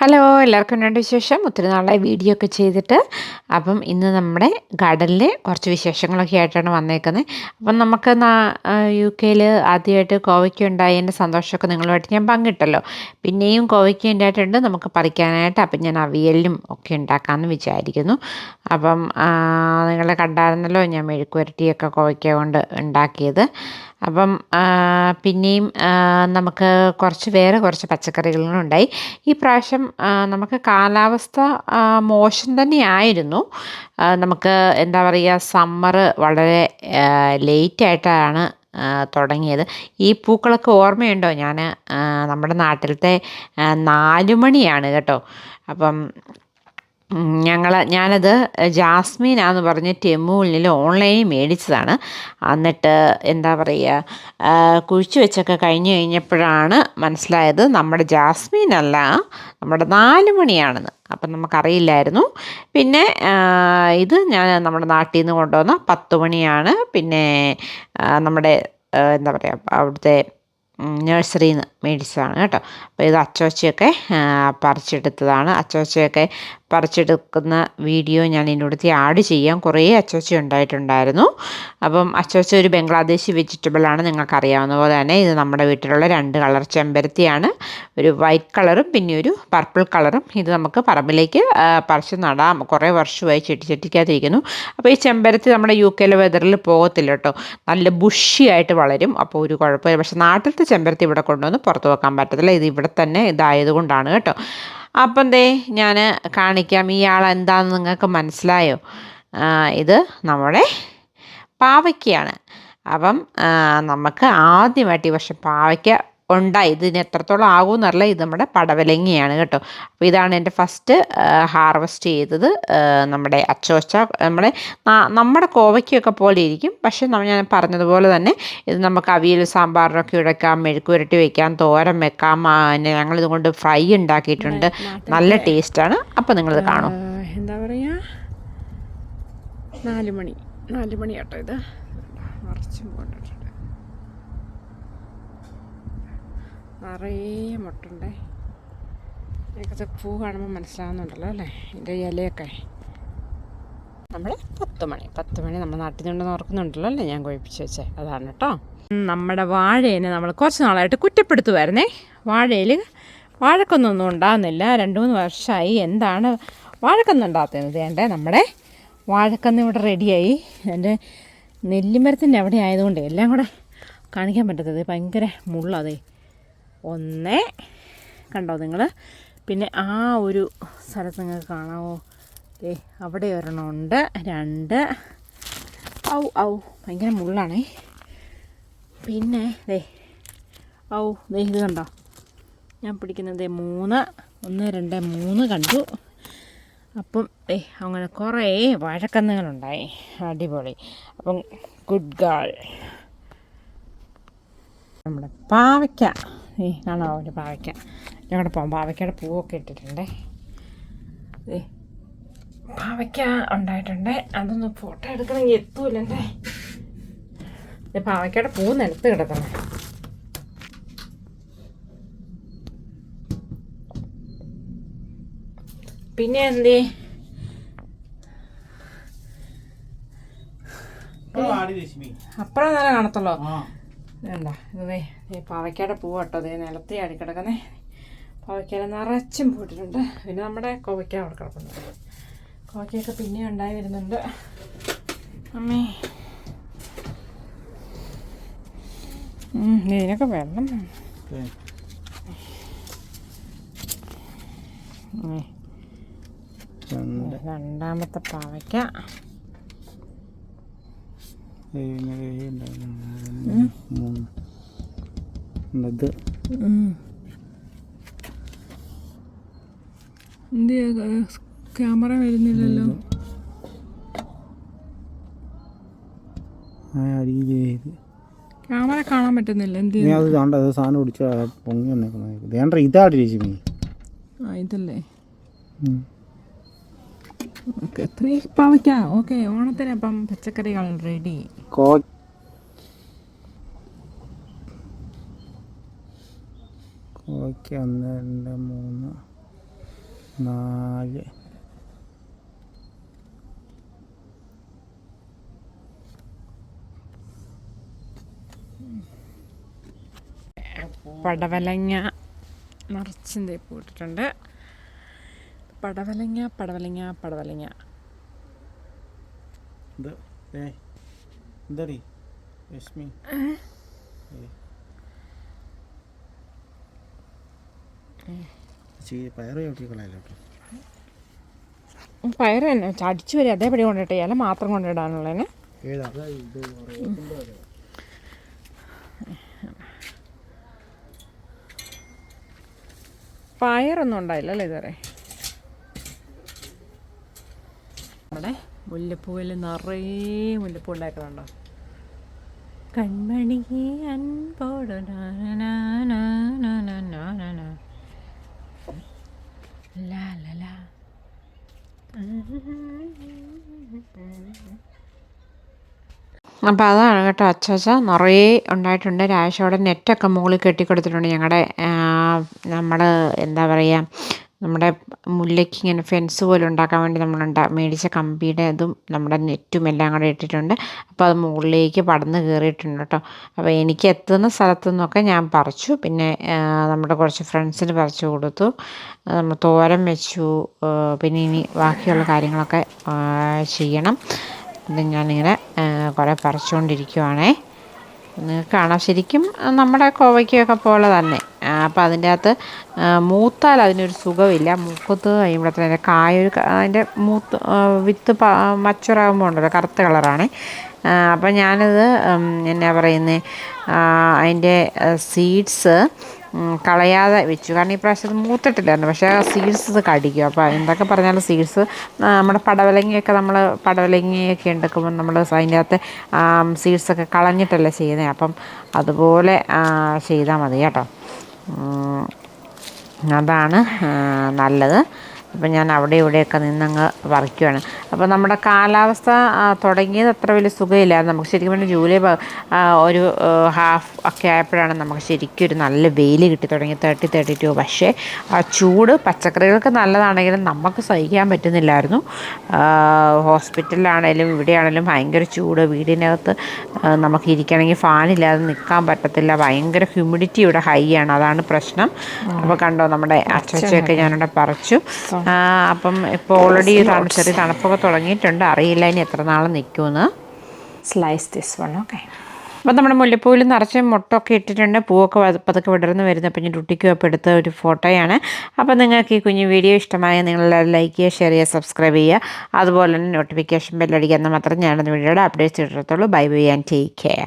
Hello എല്ലാവർക്കും രണ്ട് വിശേഷം? ഒത്തിരി നാളായി വീഡിയോ ഒക്കെ ചെയ്തിട്ട്. അപ്പം ഇന്ന് നമ്മുടെ കടലിൽ കുറച്ച് വിശേഷങ്ങളൊക്കെ ആയിട്ടാണ് വന്നേക്കുന്നത്. അപ്പം നമുക്ക് യു കെയിൽ ആദ്യമായിട്ട് കോവയ്ക്ക ഉണ്ടായതിന്റെ സന്തോഷമൊക്കെ നിങ്ങളുമായിട്ട് ഞാൻ പങ്കിട്ടല്ലോ. പിന്നെയും കോവയ്ക്ക ഉണ്ടായിട്ടുണ്ട്. നമുക്ക് പറിക്കാനായിട്ട് അപ്പം ഞാൻ അവിയലിനും ഒക്കെ ഉണ്ടാക്കാമെന്ന് വിചാരിക്കുന്നു. അപ്പം നിങ്ങളെ കണ്ടായിരുന്നല്ലോ ഞാൻ മെഴുക്കുവരട്ടിയൊക്കെ കോവയ്ക്ക കൊണ്ട് ഉണ്ടാക്കിയത്. അപ്പം പിന്നെയും നമുക്ക് കുറച്ച് വേറെ കുറച്ച് പച്ചക്കറികളും ഉണ്ടായി ഈ പ്രാവശ്യം നമുക്ക് കാലാവസ്ഥ മോശം തന്നെയായിരുന്നു. നമുക്ക് എന്താ പറയുക സമ്മർ വളരെ ലേറ്റായിട്ടാണ് തുടങ്ങിയത്. ഈ പൂക്കളൊക്കെ ഓർമ്മയുണ്ടോ? ഞാൻ നമ്മുടെ നാട്ടിലത്തെ നാലുമണിയാണ് കേട്ടോ. അപ്പം ഞങ്ങൾ ഞാനത് ജാസ്മീനാന്ന് പറഞ്ഞ് ടെമുവിൽ ഓൺലൈനിൽ മേടിച്ചതാണ്. എന്നിട്ട് എന്താ പറയുക കുഴിച്ചു വെച്ചൊക്കെ കഴിഞ്ഞ് കഴിഞ്ഞപ്പോഴാണ് മനസ്സിലായത് നമ്മുടെ ജാസ്മിൻ അല്ല നമ്മുടെ നാല് മണിയാണെന്ന്. അപ്പം നമുക്കറിയില്ലായിരുന്നു. പിന്നെ ഇത് ഞാൻ നമ്മുടെ നാട്ടിൽ നിന്ന് കൊണ്ടുവന്ന പത്ത് മണിയാണ്. പിന്നെ നമ്മുടെ എന്താ പറയുക അവിടുത്തെ നഴ്സറിയിൽ നിന്ന് മേടിച്ചതാണ് കേട്ടോ. അപ്പോൾ ഇത് അച്ചോച്ചയൊക്കെ പറിച്ചെടുത്തതാണ്. അച്ചോച്ചയൊക്കെ പറിച്ചെടുക്കുന്ന വീഡിയോ ഞാൻ ഇതിനോടത്തി ആഡ് ചെയ്യാം. കുറേ അച്ചോച്ച ഉണ്ടായിട്ടുണ്ടായിരുന്നു. അപ്പം അച്ചോച്ച ഒരു ബംഗ്ലാദേശി വെജിറ്റബിളാണ് നിങ്ങൾക്കറിയാവുന്ന പോലെ തന്നെ. ഇത് നമ്മുടെ വീട്ടിലുള്ള രണ്ട് കളർ ചെമ്പരത്തിയാണ്. ഒരു വൈറ്റ് കളറും പിന്നെ ഒരു പർപ്പിൾ കളറും ഇത് നമുക്ക് പറമ്പിലേക്ക് പറിച്ച് നടാം. കുറേ വർഷമായി ചെട്ടി ചെട്ടിക്കാതിരിക്കുന്നു. അപ്പോൾ ഈ ചെമ്പരത്തി നമ്മുടെ യു കെയിലെ വെതറിൽ പോകത്തില്ല കേട്ടോ. നല്ല ബുഷിയായിട്ട് വളരും. അപ്പോൾ ഒരു കുഴപ്പമില്ല. പക്ഷേ നാട്ടിലത്തെ ചെമ്പരത്തി ഇവിടെ കൊണ്ടുവന്ന് പുറത്ത് വെക്കാൻ പറ്റത്തില്ല. ഇത് ഇവിടെ തന്നെ ഇതായതുകൊണ്ടാണ് കേട്ടോ. അപ്പം ദേ ഞാൻ കാണിക്കാം ആൾ എന്താണെന്ന് നിങ്ങൾക്ക് മനസ്സിലായോ? ഇത് നമ്മുടെ പാവയ്ക്കയാണ്. അപ്പം നമുക്ക് ആദ്യമായിട്ട് ഈ വർഷം പാവയ്ക്ക ഉണ്ടായി ഇതിന് എത്രത്തോളം ആകുമെന്നറിയില്ല ഇത് നമ്മുടെ പടവലങ്ങയാണ് കേട്ടോ. അപ്പോൾ ഇതാണ് എന്റെ ഫസ്റ്റ് ഹാർവസ്റ്റ് ചെയ്തത്. നമ്മുടെ അച്ചോച്ച നമ്മുടെ നമ്മുടെ കോവയ്ക്കൊക്കെ പോലെ ഇരിക്കും. പക്ഷേ ഞാൻ പറഞ്ഞതുപോലെ തന്നെ ഇത് നമുക്ക് അവിയൽ സാമ്പാറിനൊക്കെ ഇടയ്ക്കാം മെഴുക്ക് പുരട്ടി വയ്ക്കാം തോരൻ വെക്കാം പിന്നെ ഞങ്ങളിത് കൊണ്ട് ഫ്രൈ ഉണ്ടാക്കിയിട്ടുണ്ട്. നല്ല ടേസ്റ്റാണ് അപ്പോൾ നിങ്ങളിത് കാണും. എന്താ പറയുക നാല് മണി നാല് മണി കേട്ടോ ഇത്. മറിച്ചും കൊണ്ടിട്ടുണ്ട് നിറയെ മുട്ടുണ്ടേ. എനിക്കത് പൂ കാണുമ്പോൾ മനസ്സിലാവുന്നുണ്ടല്ലോ അല്ലേ? ഇതിന്റെ ഇലയൊക്കെ. നമ്മൾ പത്ത് മണി പത്ത് മണി നമ്മൾ നാട്ടിൽ നിന്നുണ്ടെന്ന് ഓർക്കുന്നുണ്ടല്ലോ അല്ലേ? ഞാൻ കൊഴിപ്പിച്ച് വെച്ചേ. അതാണ് കേട്ടോ. നമ്മുടെ വാഴേനെ നമ്മൾ കുറച്ച് നാളായിട്ട് കുറ്റപ്പെടുത്തുമായിരുന്നേ വാഴയിൽ വാഴക്കൊന്നൊന്നും ഉണ്ടാകുന്നില്ല രണ്ട് മൂന്ന് വർഷമായി. എന്താണ് വാഴക്കൊന്നും ഉണ്ടാകുന്നത് വേണ്ടേ നമ്മുടെ വാഴക്കന്ന് ഇവിടെ റെഡിയായി. എന്റെ നെല്ലിമരത്തിന്റെ അവിടെ ആയതുകൊണ്ട് എല്ലാം കൂടെ കാണിക്കാൻ പറ്റത്തത് ഭയങ്കര മുള്ളതേ. ഒന്ന്. കണ്ടോ നിങ്ങൾ പിന്നെ ആ ഒരു സ്ഥലത്ത് നിങ്ങൾക്ക് കാണാമോ ഏ അവിടെ ഒരെണ്ണമുണ്ട് രണ്ട്. ഔ ഔ ഭയങ്കര മുള്ളാണേ. പിന്നെ ദേ ഔ ദേ ഇത് കണ്ടോ? ഞാൻ പിടിക്കുന്നത് മൂന്ന്. ഒന്ന് രണ്ട് മൂന്ന് കണ്ടു. അപ്പം ഏ അങ്ങനെ കുറേ വാഴക്കന്നുകളുണ്ടായി. അടിപൊളി. അപ്പം ഗുഡ് ഗാൾ. നമ്മുടെ പാവയ്ക്ക. ഏ കാണാമോ ഒരു പാവയ്ക്ക. ഞങ്ങളുടെ പോകാം പാവയ്ക്കയുടെ പൂവൊക്കെ ഇട്ടിട്ടുണ്ടേ. ഏ പാവയ്ക്ക ഉണ്ടായിട്ടുണ്ട്. അതൊന്ന് ഫോട്ടോ എടുക്കണമെങ്കിൽ എത്തൂല്ലേ പാവയ്ക്കയുടെ പൂ നിലത്ത് കിടക്കണം പിന്നെ എന്തേ? അപ്പഴാ നല്ല കാണത്തുള്ളൂ. വേണ്ട ഇത് പാവയ്ക്കയുടെ പൂ കേട്ടോ അതേ നിലത്തി അടിക്കിടക്കുന്നേ പാവയ്ക്കയിൽ നിറച്ചും പൂട്ടിട്ടുണ്ട്. പിന്നെ നമ്മുടെ കോവയ്ക്ക അവിടെ കിടക്കുന്നുണ്ട് കോവയ്ക്കൊക്കെ പിന്നെ ഉണ്ടായി വരുന്നുണ്ട്. അമ്മേ. ഇതിനൊക്കെ വെള്ളം രണ്ടാമത്തെ പാവയ്ക്ക. ഇത് ക്യാമറ വരുന്നില്ലല്ലോ? ക്യാമറ കാണാൻ പറ്റുന്നില്ല എന്ത് അത് താണ്ട അത് സാധനം പിടിച്ച പൊങ്ങി വന്നേക്കുന്നത് വേണ്ട ഇതാടി ചേച്ചി ആ ഇതല്ലേ? ഓക്കെ എത്രയും പാവയ്ക്ക? ഓക്കെ ഓണത്തിന് അപ്പം പച്ചക്കറികൾ റെഡി കോ കോയ്ക്ക് ഒന്ന് രണ്ട് മൂന്ന് നാല്. പടവലങ്ങ നിറച്ചും തേപ്പ് ഇട്ടിട്ടുണ്ട് പടവലങ്ങ പടവലങ്ങ പടവലങ്ങ. പയറ് തന്നെ. ചടിച്ചു വരെ അതേപടി കൊണ്ടിട്ട് ഇല മാത്രം കൊണ്ടിടാനുള്ളതിന്. പയറൊന്നും ഉണ്ടായില്ല അല്ലേ ഇതുവരെ? നമ്മുടെ മുല്ലപ്പൂവിൽ നിറയെ മുല്ലപ്പൂ ഉണ്ടാക്കുന്നുണ്ടോ കൺമണി അൻപോട് അപ്പോൾ അതാണ് കേട്ടോ അച്ചാച്ച. നിറയെ ഉണ്ടായിട്ടുണ്ട്. രാശോടെ നെറ്റൊക്കെ മുകളിൽ കെട്ടിക്കൊടുത്തിട്ടുണ്ട്. ഞങ്ങളുടെ നമ്മൾ എന്താ പറയുക നമ്മുടെ മുല്ലയ്ക്ക് ഇങ്ങനെ ഫെൻസ് പോലെ ഉണ്ടാക്കാൻ വേണ്ടി നമ്മൾ ഉണ്ടാ മേടിച്ച കമ്പിയുടെ ഇതും നമ്മുടെ നെറ്റും എല്ലാം കൂടെ ഇട്ടിട്ടുണ്ട്. അപ്പോൾ അത് മുകളിലേക്ക് പടന്ന് കയറിയിട്ടുണ്ട് കേട്ടോ. അപ്പോൾ എനിക്ക് എത്തുന്ന സ്ഥലത്തു നിന്നൊക്കെ ഞാൻ പറിച്ചു. പിന്നെ നമ്മുടെ കുറച്ച് ഫ്രണ്ട്സിന് പറിച്ചു കൊടുത്തു. നമ്മൾ തോരൻ വെച്ചു. പിന്നെ ഇനി ബാക്കിയുള്ള കാര്യങ്ങളൊക്കെ ചെയ്യണം. ഇത് ഞാനിങ്ങനെ കുറേ പറിച്ചുകൊണ്ടിരിക്കുവാണേ കാണാം. ശരിക്കും നമ്മുടെ കോവയ്ക്കൊക്കെ പോലെ തന്നെ. അപ്പോൾ അതിന്റെ അകത്ത് മൂത്താൽ അതിനൊരു സുഖമില്ല. മൂക്കത്ത് കഴിയുമ്പോഴത്തേന് അതിന്റെ കായ ഒരു ക- അതിന്റെ മൂത്ത് വിത്ത് മച്ചുറാകുമ്പോൾ ഉണ്ടല്ലോ കറുത്ത കളറാണ്. അപ്പോൾ ഞാനത് എന്നാ പറയുന്നത് അതിന്റെ സീഡ്സ് കളയാതെ വെച്ചു. കാരണം ഈ പ്രാവശ്യം അത് മൂത്തിട്ടില്ലായിരുന്നു. പക്ഷേ ആ സീഡ്സ് ഇത് കടിക്കും. അപ്പോൾ എന്തൊക്കെ പറഞ്ഞാലും സീഡ്സ് നമ്മുടെ പടവലങ്ങയൊക്കെ നമ്മൾ പടവലങ്ങയൊക്കെ ഉണ്ടാക്കുമ്പോൾ നമ്മൾ അതിന്റെ അകത്ത് സീഡ്സൊക്കെ കളഞ്ഞിട്ടല്ലേ ചെയ്യുന്നത് അപ്പം അതുപോലെ ചെയ്താൽ മതി കേട്ടോ. അതാണ് നല്ലത്. അപ്പം ഞാൻ അവിടെ ഇവിടെയൊക്കെ നിന്നങ്ങ് പറിക്കുവാണ് അപ്പോൾ നമ്മുടെ കാലാവസ്ഥ തുടങ്ങിയത് അത്ര വലിയ സുഖമില്ല നമുക്ക് ശരിക്കും പറഞ്ഞാൽ ജൂലൈ ഒരു ഹാഫ് ഒക്കെ ആയപ്പോഴാണ് നമുക്ക് ശരിക്കും ഒരു നല്ല വെയിൽ കിട്ടി തുടങ്ങി. Thirty thirty two. പക്ഷേ ആ ചൂട് പച്ചക്കറികൾക്ക് നല്ലതാണെങ്കിലും നമുക്ക് സഹിക്കാൻ പറ്റുന്നില്ലായിരുന്നു. ഹോസ്പിറ്റലിലാണേലും ഇവിടെയാണേലും ഭയങ്കര ചൂട്. വീടിനകത്ത് നമുക്ക് ഇരിക്കണമെങ്കിൽ ഫാനില്ലാതെ നിൽക്കാൻ പറ്റത്തില്ല. ഭയങ്കര ഹ്യൂമിഡിറ്റി ഇവിടെ ഹൈ ആണ്. അതാണ് പ്രശ്നം. അപ്പോൾ കണ്ടോ നമ്മുടെ അച്ചച്ചയൊക്കെ ഞാനിവിടെ പറിച്ചു. ആ, അപ്പം ഇപ്പോൾ ഓൾറെഡി ചെറിയ തണുപ്പൊക്കെ തുടങ്ങിയിട്ടുണ്ട്. അറിയില്ല ഇനി എത്ര നാൾ നിൽക്കുമെന്ന് സ്ലൈസ് ദിസ് വൺ ഓക്കെ അപ്പം നമ്മുടെ മുല്ലപ്പൂവിൽ നിറച്ച് മുട്ടൊക്കെ ഇട്ടിട്ടുണ്ട്. പൂവൊക്കെ പതുക്കെ വിടർന്ന് വരുന്നത് അപ്പം ഞാൻ ടുട്ടിക്കും അപ്പം എടുത്ത ഒരു ഫോട്ടോയാണ്. അപ്പോൾ നിങ്ങൾക്ക് ഈ കുഞ്ഞു വീഡിയോ ഇഷ്ടമായ നിങ്ങൾ ലൈക്ക് ചെയ്യുക ഷെയർ ചെയ്യുക സബ്സ്ക്രൈബ് ചെയ്യുക. അതുപോലെ തന്നെ നോട്ടിഫിക്കേഷൻ ബെല്ലടിക്കുക എന്നാൽ മാത്രം ഞാനത് വീഡിയോയുടെ updates ഇടത്തുള്ളൂ. Bye bye and take care